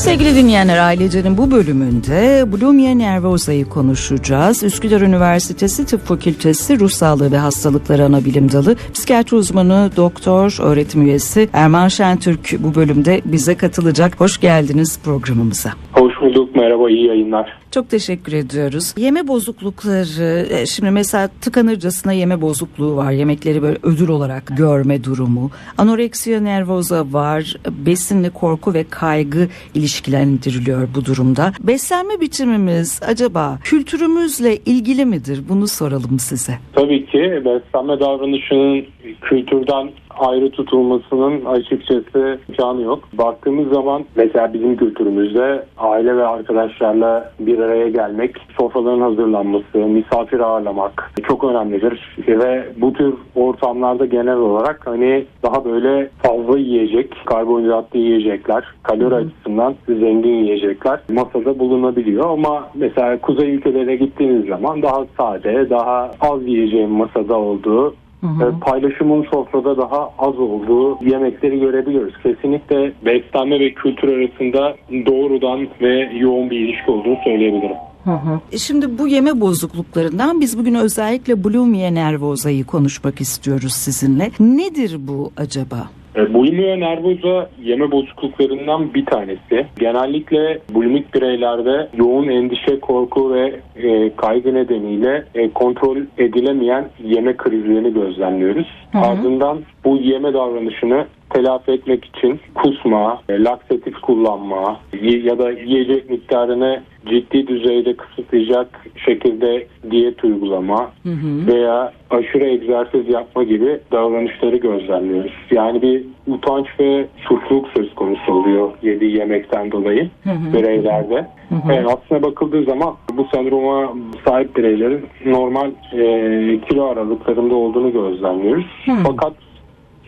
Sevgili dinleyenler ailecenin bu bölümünde Blumia nervosa'yı konuşacağız. Üsküdar Üniversitesi Tıp Fakültesi Ruh Sağlığı ve Hastalıkları Anabilim Dalı psikiyatri uzmanı doktor öğretim üyesi Erman Şentürk bu bölümde bize katılacak. Hoş geldiniz programımıza. Hoş bulduk. Merhaba, iyi yayınlar. Çok teşekkür ediyoruz. Yeme bozuklukları, e, şimdi mesela tıkanırcasına yeme bozukluğu var. Yemekleri böyle ödül olarak görme durumu. Anoreksiya nervoza var. Besinle korku ve kaygı ilişkilendiriliyor bu durumda. Beslenme biçimimiz acaba kültürümüzle ilgili midir? Bunu soralım size. Tabii ki beslenme davranışının kültürden ayrı tutulmasının açıkçası canı yok. Baktığımız zaman mesela bizim kültürümüzde aile ve arkadaşlarla bir araya gelmek, sofraların hazırlanması, misafir ağırlamak çok önemlidir. Ve bu tür ortamlarda genel olarak hani daha böyle fazla yiyecek, karbonhidratlı yiyecekler, kalori açısından zengin yiyecekler masada bulunabiliyor. Ama mesela kuzey ülkelere gittiğiniz zaman daha sade, daha az yiyeceğin masada olduğu Hı hı. paylaşımın sofrada daha az olduğu yemekleri görebiliyoruz. Kesinlikle beslenme ve kültür arasında doğrudan ve yoğun bir ilişki olduğunu söyleyebilirim. Hı hı. E şimdi bu yeme bozukluklarından biz bugün özellikle bulimia nervosa'yı konuşmak istiyoruz sizinle. Nedir bu acaba? E, bulimia nervosa yeme bozukluklarından bir tanesi. Genellikle bulimik bireylerde yoğun endişe, korku ve e, kaygı nedeniyle e, kontrol edilemeyen yeme krizlerini gözlemliyoruz. Hı hı. Ardından bu yeme davranışını telafi etmek için kusma, e, laksatif kullanma ya da yiyecek miktarını ciddi düzeyde kısıtlayacak şekilde diyet uygulama hı hı. veya aşırı egzersiz yapma gibi davranışları gözlemliyoruz. Yani bir utanç ve suçluluk söz konusu oluyor yediği yemekten dolayı hı hı. bireylerde. Hı hı. Yani aslına bakıldığı zaman bu sendroma sahip bireylerin normal e, kilo aralıklarında olduğunu gözlemliyoruz. Hı. Fakat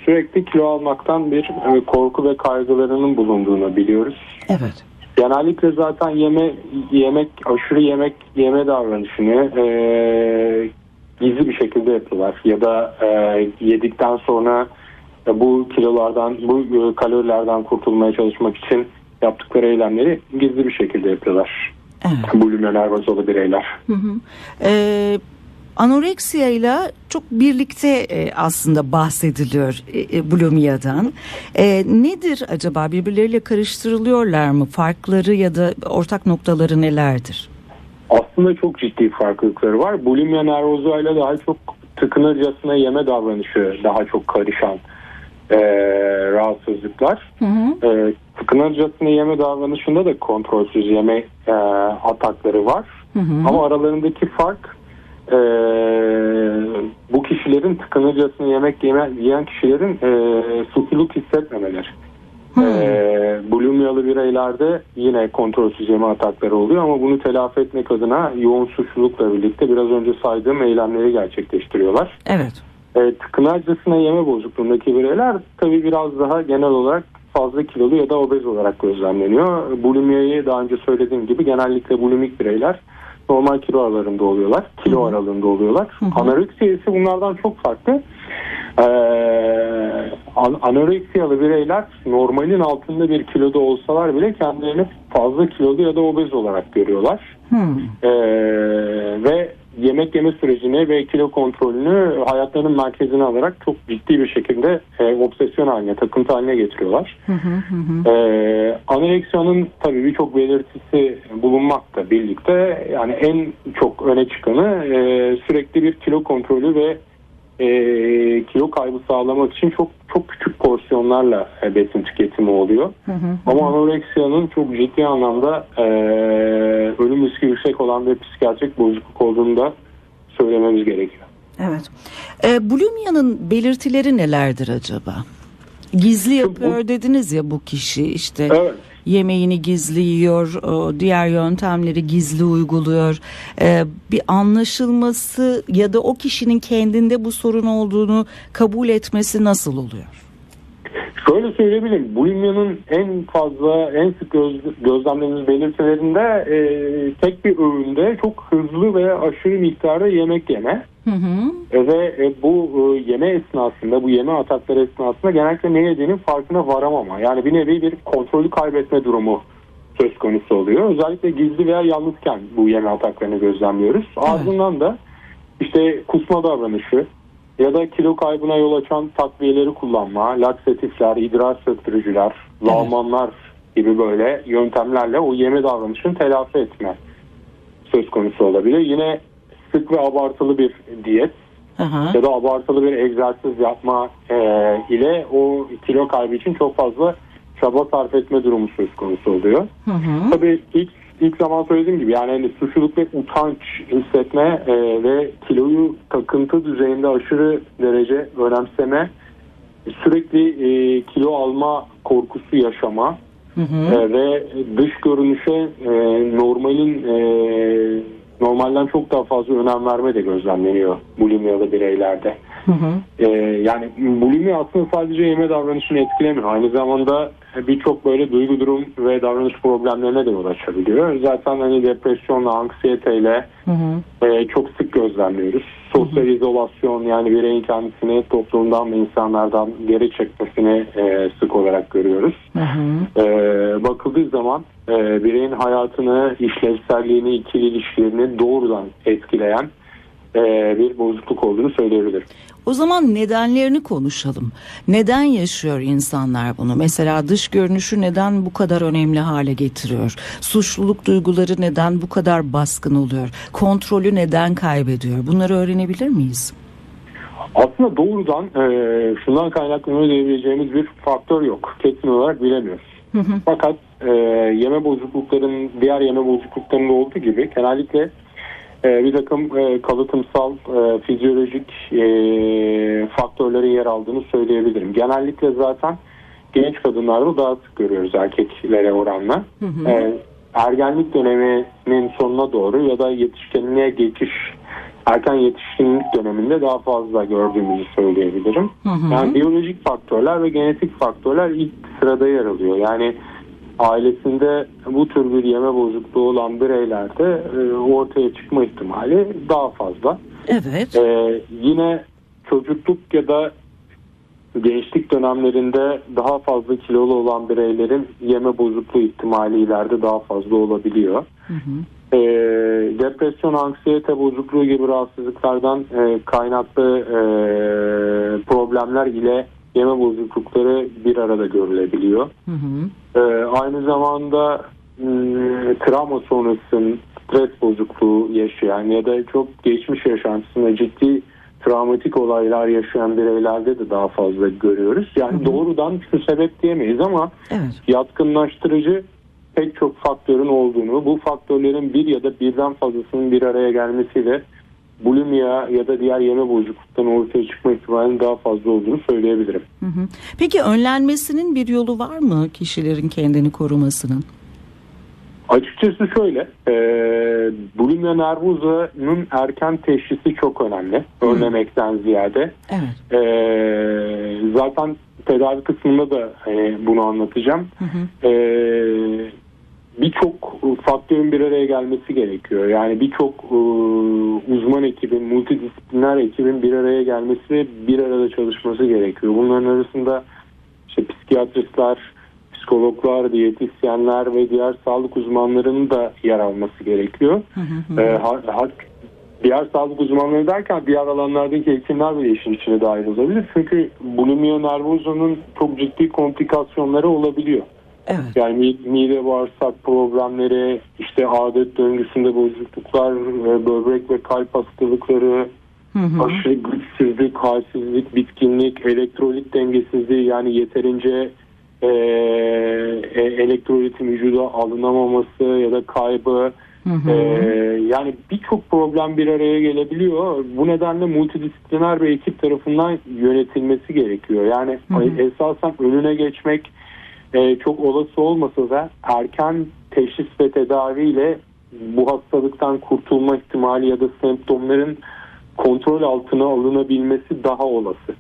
sürekli kilo almaktan bir e, korku ve kaygılarının bulunduğunu biliyoruz. Evet. Genellikle zaten yeme yemek aşırı yemek yeme davranışını e, gizli bir şekilde yapıyorlar ya da e, yedikten sonra e, bu kilolardan bu e, kalorilerden kurtulmaya çalışmak için yaptıkları eylemleri gizli bir şekilde yapıyorlar. Evet. Bulimya nervozalı bireyler. Hı hı. Ee, anoreksiya ile çok birlikte e, aslında bahsediliyor e, e, bulimiyadan. E, nedir acaba birbirleriyle karıştırılıyorlar mı? Farkları ya da ortak noktaları nelerdir? Aslında çok ciddi farklılıkları var. Bulimia nervosa ile daha çok tıkınırcasına yeme davranışı daha çok karışan e, rahatsızlıklar. Hı hı. E, tıkınırcasına yeme davranışında da kontrolsüz yeme e, atakları var. Hı hı. Ama aralarındaki fark e, bu kişilerin tıkanırcasına yemek yeme, yiyen kişilerin e, suçluluk hissetmemeleri. Hmm. E, bulimyalı bireylerde yine kontrolsüz yeme atakları oluyor ama bunu telafi etmek adına yoğun suçlulukla birlikte biraz önce saydığım eylemleri gerçekleştiriyorlar. Evet. E, tıkınırcasına yeme bozukluğundaki bireyler tabi biraz daha genel olarak fazla kilolu ya da obez olarak gözlemleniyor. Bulimyayı daha önce söylediğim gibi genellikle bulimik bireyler normal kilo aralarında oluyorlar. Kilo Hı-hı. aralığında oluyorlar. Anoreksiya ise bunlardan çok farklı. Ee, an- anoreksiyalı bireyler normalin altında bir kiloda olsalar bile kendilerini fazla kilolu ya da obez olarak görüyorlar. Ee, ve yemek yeme sürecini ve kilo kontrolünü hayatlarının merkezine alarak çok ciddi bir şekilde e, obsesyon haline, takıntı haline getiriyorlar. Hı hı hı. E, anoreksiyonun tabii birçok belirtisi bulunmakta birlikte. Yani en çok öne çıkanı e, sürekli bir kilo kontrolü ve e, kilo kaybı sağlamak için çok çok küçük porsiyonlarla e, besin tüketimi oluyor. Hı hı. Ama anoreksiyanın çok ciddi anlamda e, ölüm riski yüksek olan bir psikiyatrik bozukluk olduğunu da söylememiz gerekiyor. Evet. E, bulimiyanın belirtileri nelerdir acaba? Gizli yapıyor dediniz ya bu kişi işte. Evet yemeğini gizli yiyor, diğer yöntemleri gizli uyguluyor. Ee, bir anlaşılması ya da o kişinin kendinde bu sorun olduğunu kabul etmesi nasıl oluyor? Şöyle söyleyebilirim. Bulimyanın en fazla, en sık göz, gözlemlediğimiz belirtilerinde e, tek bir öğünde çok hızlı ve aşırı miktarda yemek yeme. Hı hı. E, ve e, bu e, yeme esnasında, bu yeme atakları esnasında genellikle ne yediğinin farkına varamama. Yani bir nevi bir kontrolü kaybetme durumu söz konusu oluyor. Özellikle gizli veya yalnızken bu yeme ataklarını gözlemliyoruz. Ardından da işte kusma davranışı ya da kilo kaybına yol açan takviyeleri kullanma, laksatifler, idrar söktürücüler, lağmanlar gibi böyle yöntemlerle o yeme davranışını telafi etme söz konusu olabilir. Yine sık ve abartılı bir diyet Aha. ya da abartılı bir egzersiz yapma e, ile o kilo kaybı için çok fazla çaba sarf etme durumu söz konusu oluyor. Hı hı. Tabii ilk ilk zaman söylediğim gibi yani hani suçluluk ve utanç hissetme e, ve kiloyu takıntı düzeyinde aşırı derece önemseme, sürekli e, kilo alma korkusu yaşama Hı hı. e, ve dış görünüşe e, normalin e, normalden çok daha fazla önem verme de gözlemleniyor bulimyalı bireylerde. Hı hı. Ee, yani bulimi aslında sadece yeme davranışını etkilemiyor. Aynı zamanda birçok böyle duygu durum ve davranış problemlerine de yol açabiliyor. Zaten hani depresyonla, anksiyeteyle Hı hı. e, çok sık gözlemliyoruz. Sosyal izolasyon yani bireyin kendisini toplumdan ve insanlardan geri çekmesini e, sık olarak görüyoruz. Hı hı. E, bakıldığı zaman e, bireyin hayatını, işlevselliğini, ikili ilişkilerini doğrudan etkileyen e, bir bozukluk olduğunu söyleyebilirim. O zaman nedenlerini konuşalım. Neden yaşıyor insanlar bunu? Mesela dış görünüşü neden bu kadar önemli hale getiriyor? Suçluluk duyguları neden bu kadar baskın oluyor? Kontrolü neden kaybediyor? Bunları öğrenebilir miyiz? Aslında doğrudan e, şundan kaynaklanıyor diyebileceğimiz bir faktör yok. Kesin olarak bilemiyoruz. Hı hı. Fakat e, yeme bozuklukların diğer yeme bozukluklarında olduğu gibi genellikle bir takım e, kalıtımsal e, fizyolojik e, faktörlerin yer aldığını söyleyebilirim. Genellikle zaten genç kadınlarda daha sık görüyoruz erkeklere oranla. Hı hı. E, ergenlik döneminin sonuna doğru ya da yetişkinliğe geçiş erken yetişkinlik döneminde daha fazla gördüğümüzü söyleyebilirim. Hı hı. Yani biyolojik faktörler ve genetik faktörler ilk sırada yer alıyor. Yani ailesinde bu tür bir yeme bozukluğu olan bireylerde e, ortaya çıkma ihtimali daha fazla. Evet. E, yine çocukluk ya da gençlik dönemlerinde daha fazla kilolu olan bireylerin yeme bozukluğu ihtimali ileride daha fazla olabiliyor. Hı hı. E, depresyon, anksiyete bozukluğu gibi rahatsızlıklardan e, kaynaklı e, problemler ile yeme bozuklukları bir arada görülebiliyor. Hı hı. E, aynı zamanda m, travma sonrası stres bozukluğu yaşayan ya da çok geçmiş yaşantısında ciddi travmatik olaylar yaşayan bireylerde de daha fazla görüyoruz. Yani doğrudan şu sebep diyemeyiz ama Evet. yatkınlaştırıcı pek çok faktörün olduğunu, bu faktörlerin bir ya da birden fazlasının bir araya gelmesiyle bulimia ya da diğer yeme bozukluklarının ortaya çıkma ihtimalinin daha fazla olduğunu söyleyebilirim. Hı hı. Peki önlenmesinin bir yolu var mı kişilerin kendini korumasının? Açıkçası şöyle, e, bulimia nervosa'nın erken teşhisi çok önemli. Önlemekten ziyade. Evet. E, zaten tedavi kısmında da e, bunu anlatacağım. Hı hı. Ee, birçok faktörün bir araya gelmesi gerekiyor. Yani birçok e, uzman ekibin, multidisipliner ekibin bir araya gelmesi, bir arada çalışması gerekiyor. Bunların arasında işte psikiyatristler, psikologlar, diyetisyenler ve diğer sağlık uzmanlarının da yer alması gerekiyor. Hı hı hı. Ha- ha- diğer sağlık uzmanları derken diğer alanlardaki hekimler bile işin içine dahil olabilir. Çünkü bulimia nervosa'nın çok ciddi komplikasyonları olabiliyor. Evet. Yani mi- mide bağırsak problemleri, işte adet döngüsünde bozukluklar, e, böbrek ve kalp hastalıkları, Hı hı. aşırı güçsüzlük, halsizlik, bitkinlik, elektrolit dengesizliği yani yeterince e, e, elektrolitin vücuda alınamaması ya da kaybı Hı hı. ee, yani birçok problem bir araya gelebiliyor. Bu nedenle multidisipliner bir ekip tarafından yönetilmesi gerekiyor. Yani Hı hı. esasen önüne geçmek e, çok olası olmasa da erken teşhis ve tedaviyle bu hastalıktan kurtulma ihtimali ya da semptomların kontrol altına alınabilmesi daha olası.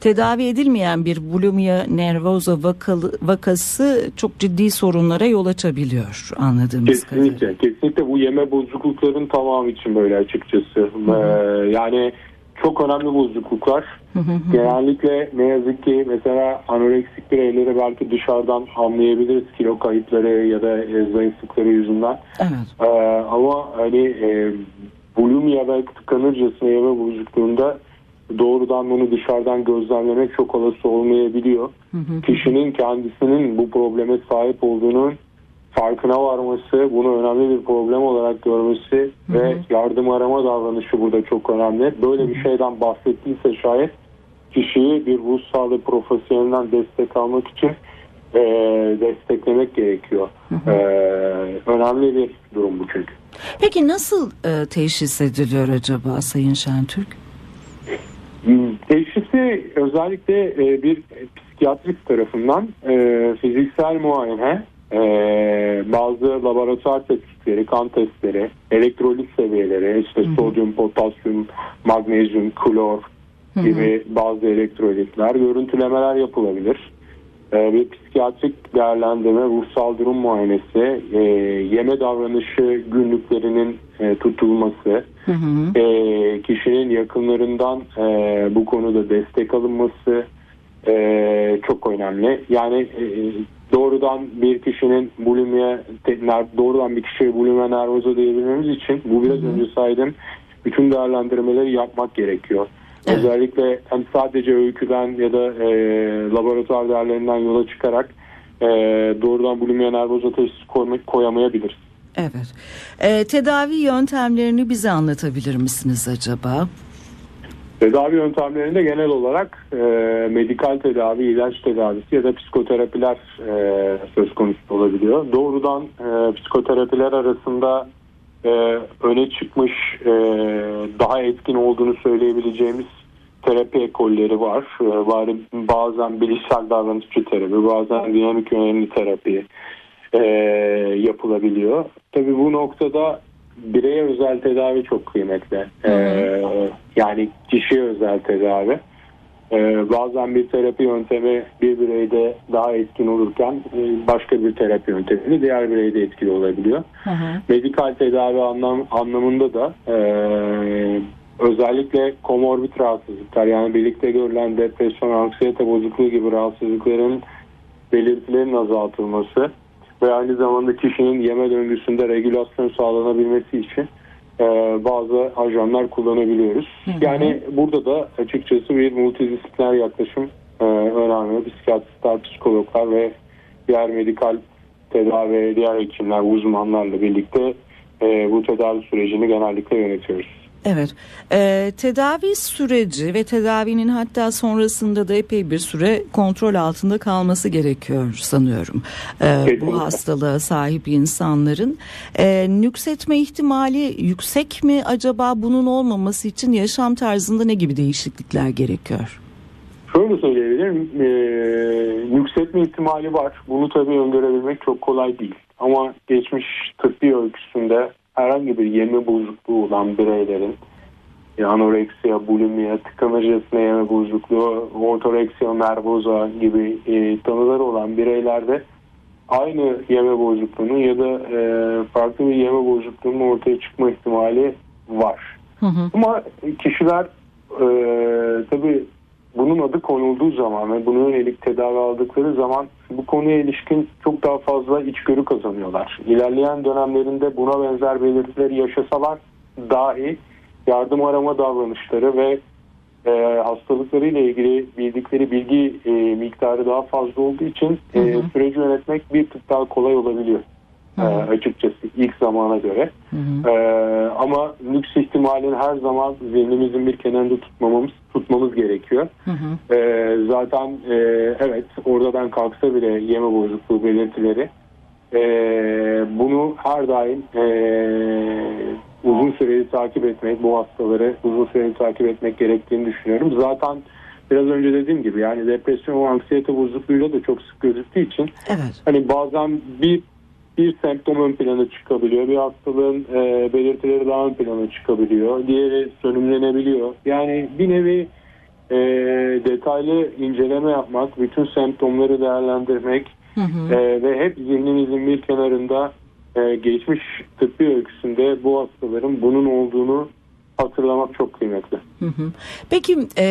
Tedavi edilmeyen bir bulimia nervosa vakalı, vakası çok ciddi sorunlara yol açabiliyor anladığımız kadarıyla. Kesinlikle. Kesinlikle bu yeme bozuklukların tamamı için böyle açıkçası. Ee, yani çok önemli bozukluklar. Genellikle ne yazık ki mesela anoreksik bireyleri belki dışarıdan anlayabiliriz kilo kayıpları ya da e, zayıflıkları yüzünden. Evet. Ee, ama hani e, bulimia ve tıkanırcasına yeme bozukluğunda doğrudan bunu dışarıdan gözlemlemek çok olası olmayabiliyor. Kişinin kendisinin bu probleme sahip olduğunun farkına varması, bunu önemli bir problem olarak görmesi ve yardım arama davranışı burada çok önemli. Böyle bir şeyden bahsettiyse şayet kişiyi bir ruh sağlığı profesyonelinden destek almak için e, desteklemek gerekiyor. E, önemli bir durum bu çünkü. Peki nasıl e, teşhis ediliyor acaba Sayın Şentürk? Teşhisi özellikle e, bir psikiyatrik tarafından e, fiziksel muayene, e, laboratuvar tetkikleri, kan testleri, elektrolit seviyeleri, işte sodyum, potasyum, magnezyum, klor gibi bazı elektrolitler, görüntülemeler yapılabilir. E, bir psikiyatrik değerlendirme, ruhsal durum muayenesi, e, yeme davranışı günlüklerinin e, tutulması, Hı hı. e, kişinin yakınlarından e, bu konuda destek alınması e, çok önemli. Yani e, doğrudan bir kişinin ner- doğrudan bir kişiye bulimia nervoza diyebilmemiz için bu biraz önce saydığım bütün değerlendirmeleri yapmak gerekiyor. Evet. Özellikle hem sadece öyküden ya da e, laboratuvar değerlerinden yola çıkarak e, doğrudan bulimia nervoza teşhisi koymak, koyamayabiliriz. Evet. E, tedavi yöntemlerini bize anlatabilir misiniz acaba? Tedavi yöntemlerinde genel olarak e, medikal tedavi, ilaç tedavisi ya da psikoterapiler e, söz konusu olabiliyor. Doğrudan e, psikoterapiler arasında e, öne çıkmış e, daha etkin olduğunu söyleyebileceğimiz terapi ekolleri var. E, bari bazen bilişsel davranışçı terapi, bazen dinamik yönelimli terapi e, yapılabiliyor. Tabii bu noktada bireye özel tedavi çok kıymetli. E, yani kişiye özel tedavi. E, bazen bir terapi yöntemi bir bireyde daha etkin olurken e, başka bir terapi yöntemi diğer bireyde etkili olabiliyor. Hı hı. Medikal tedavi anlam, anlamında da e, özellikle komorbid rahatsızlıklar yani birlikte görülen depresyon, anksiyete bozukluğu gibi rahatsızlıkların belirtilerin azaltılması ve aynı zamanda kişinin yeme döngüsünde regülasyon sağlanabilmesi için e, bazı ajanlar kullanabiliyoruz. Yani burada da açıkçası bir multidisipliner yaklaşım e, önemli. Psikiyatristler, psikologlar ve diğer medikal tedavi, diğer hekimler, uzmanlarla birlikte e, bu tedavi sürecini genellikle yönetiyoruz. Evet. E, tedavi süreci ve tedavinin hatta sonrasında da epey bir süre kontrol altında kalması gerekiyor sanıyorum. E, bu hastalığa sahip insanların e, nüksetme ihtimali yüksek mi acaba bunun olmaması için yaşam tarzında ne gibi değişiklikler gerekiyor? Şöyle söyleyebilirim. E, yükseltme ihtimali var. Bunu tabii öngörebilmek çok kolay değil. Ama geçmiş tıbbi öyküsünde herhangi bir yeme bozukluğu olan bireylerin e, anoreksiya, bulimia, tıkanırcasına yeme bozukluğu, ortoreksiya nervoza gibi e, tanıları olan bireylerde aynı yeme bozukluğunun ya da e, farklı bir yeme bozukluğunun ortaya çıkma ihtimali var. Hı hı. Ama kişiler e, tabii bunun adı konulduğu zaman ve buna yönelik tedavi aldıkları zaman bu konuya ilişkin çok daha fazla içgörü kazanıyorlar. İlerleyen dönemlerinde buna benzer belirtileri yaşasalar dahi yardım arama davranışları ve e, hastalıklarıyla ilgili bildikleri bilgi e, miktarı daha fazla olduğu için e, Hı hı. süreci yönetmek bir tık daha kolay olabiliyor. Hı E, açıkçası ilk zamana göre. Hı hı. Ee, ama lüks ihtimalini her zaman zihnimizin bir kenarında tutmamamız tutmamız gerekiyor. Hı hı. Ee, zaten e, evet oradan kalksa bile yeme bozukluğu belirtileri e, bunu her daim e, uzun süreli takip etmek, bu hastaları uzun süreli takip etmek gerektiğini düşünüyorum. Zaten biraz önce dediğim gibi yani depresyon ve anksiyete bozukluğuyla da çok sık gözüktüğü için Evet. hani bazen bir bir semptom ön plana çıkabiliyor. Bir hastalığın e, belirtileri daha ön plana çıkabiliyor. Diğeri sönümlenebiliyor. Yani bir nevi e, detaylı inceleme yapmak, bütün semptomları değerlendirmek Hı hı. e, ve hep zihnimizin bir kenarında e, geçmiş tıbbi öyküsünde bu hastaların bunun olduğunu hatırlamak çok kıymetli. Hı hı. Peki e,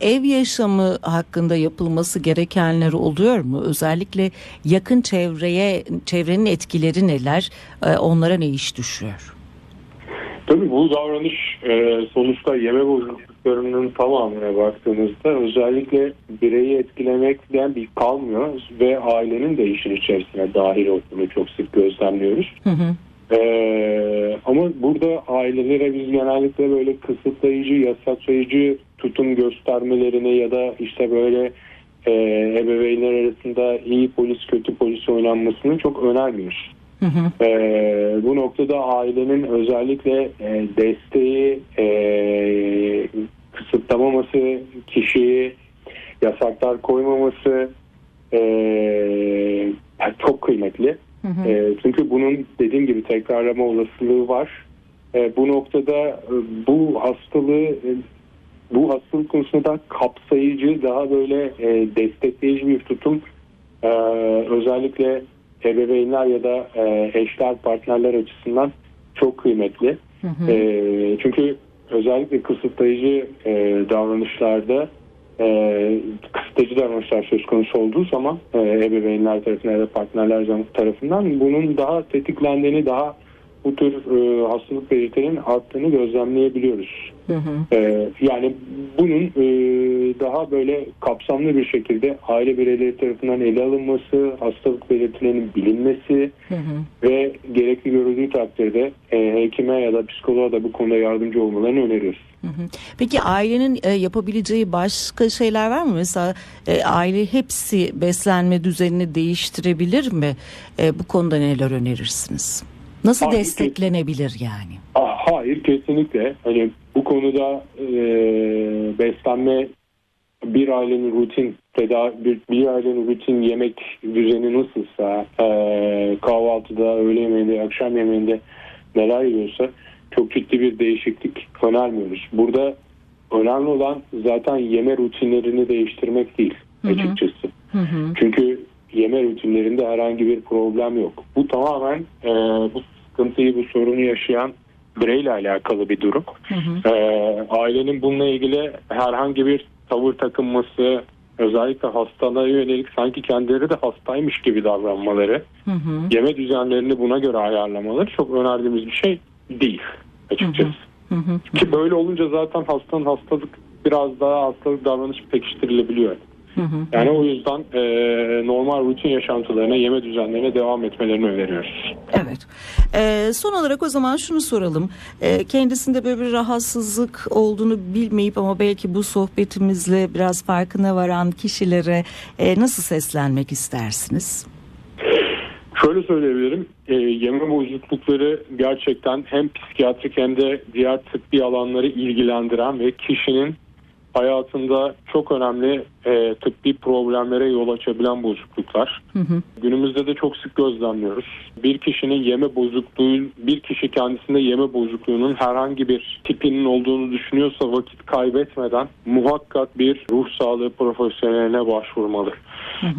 ev yaşamı hakkında yapılması gerekenler oluyor mu? Özellikle yakın çevreye çevrenin etkileri neler? E, onlara ne iş düşüyor? Tabii bu davranış e, sonuçta yeme bozukluklarının tamamına baktığımızda özellikle bireyi etkilemekten bir kalmıyor ve ailenin de işin içerisine dahil olduğunu çok sık gözlemliyoruz. Hı hı. Ee, ama burada ailelere biz genellikle böyle kısıtlayıcı, yasaklayıcı tutum göstermelerini ya da işte böyle e, ebeveynler arasında iyi polis kötü polis oynanmasını çok önermiyoruz. Hı hı. Ee, bu noktada ailenin özellikle e, desteği, e, kısıtlamaması, kişiyi yasaklar koymaması e, çok kıymetli. Hı hı. E, çünkü bunun dediğim gibi tekrarlama olasılığı var. E, bu noktada e, bu hastalığı e, bu hastalık konusunda daha kapsayıcı, daha böyle e, destekleyici bir tutum e, özellikle ebeveynler ya da e, eşler, partnerler açısından çok kıymetli. Hı hı. E, çünkü özellikle kısıtlayıcı e, davranışlarda e, kısıtlayıcı davranışlar söz konusu olduğu zaman e, ebeveynler tarafından ya da partnerler tarafından bunun daha tetiklendiğini, daha bu tür e, hastalık belirtilerinin arttığını gözlemleyebiliyoruz. Hı hı. E, yani bunun e, daha böyle kapsamlı bir şekilde aile bireyleri tarafından ele alınması, hastalık belirtilerinin bilinmesi Hı hı. ve gerekli görüldüğü takdirde e, hekime ya da psikoloğa da bu konuda yardımcı olmalarını öneriyoruz. Hı hı. Peki ailenin e, yapabileceği başka şeyler var mı? Mesela e, aile hepsi beslenme düzenini değiştirebilir mi? E, bu konuda neler önerirsiniz? Nasıl desteklenebilir yani? Hayır kesinlikle. Hani bu konuda e, beslenme bir ailenin rutin tedavi bir, bir ailenin rutin yemek düzeni nasılsa e, kahvaltıda, öğle yemeğinde, akşam yemeğinde neler yiyorsa çok ciddi bir değişiklik önermiyoruz. Burada önemli olan zaten yeme rutinlerini değiştirmek değil Hı hı. açıkçası. Hı hı. Çünkü yeme rutinlerinde herhangi bir problem yok. Bu tamamen e, bu sıkıntıyı, bu sorunu yaşayan bireyle alakalı bir durum. Hı hı. E, ailenin bununla ilgili herhangi bir tavır takınması, özellikle hastalığa yönelik sanki kendileri de hastaymış gibi davranmaları, Hı hı. yeme düzenlerini buna göre ayarlamaları çok önerdiğimiz bir şey değil açıkçası. Hı hı. Ki böyle olunca zaten hastanın hastalık biraz daha hastalık davranışı pekiştirilebiliyor. Hı hı. Yani o yüzden e, normal rutin yaşantılarına, yeme düzenlerine devam etmelerini öneriyoruz. Evet. Ee, son olarak o zaman şunu soralım. Ee, kendisinde böyle bir rahatsızlık olduğunu bilmeyip ama belki bu sohbetimizle biraz farkına varan kişilere e, nasıl seslenmek istersiniz? Şöyle söyleyebilirim, e, yeme bozuklukları gerçekten hem psikiyatrik hem de diğer tıbbi alanları ilgilendiren ve kişinin hayatında çok önemli e, tıbbi problemlere yol açabilen bozukluklar. Hı hı. Günümüzde de çok sık gözlemliyoruz. Bir kişinin yeme bozukluğu, bir kişi kendisinde yeme bozukluğunun herhangi bir tipinin olduğunu düşünüyorsa vakit kaybetmeden muhakkak bir ruh sağlığı profesyoneline başvurmalı.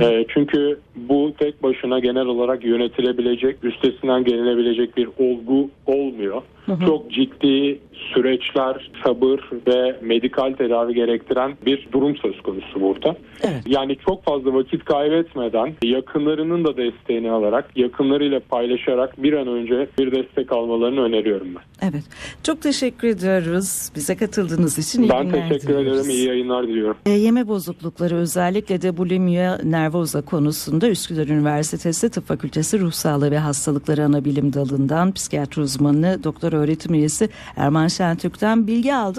E, çünkü bu tek başına genel olarak yönetilebilecek, üstesinden gelinebilecek bir olgu olmuyor. Çok ciddi süreçler, sabır ve medikal tedavi gerektiren bir durum söz konusu burada. Evet. Yani çok fazla vakit kaybetmeden yakınlarının da desteğini alarak, yakınlarıyla paylaşarak bir an önce bir destek almalarını öneriyorum ben. Evet. Çok teşekkür ediyoruz bize katıldığınız için. iyi Ben günler teşekkür diliyoruz. ederim. İyi yayınlar diliyorum. E, Yeme bozuklukları özellikle de bulimia nervosa konusunda Üsküdar Üniversitesi Tıp Fakültesi Ruh Sağlığı ve Hastalıkları Anabilim Dalı'ndan psikiyatri uzmanı doktor öğretim üyesi Erman Şentürk'ten bilgi aldık.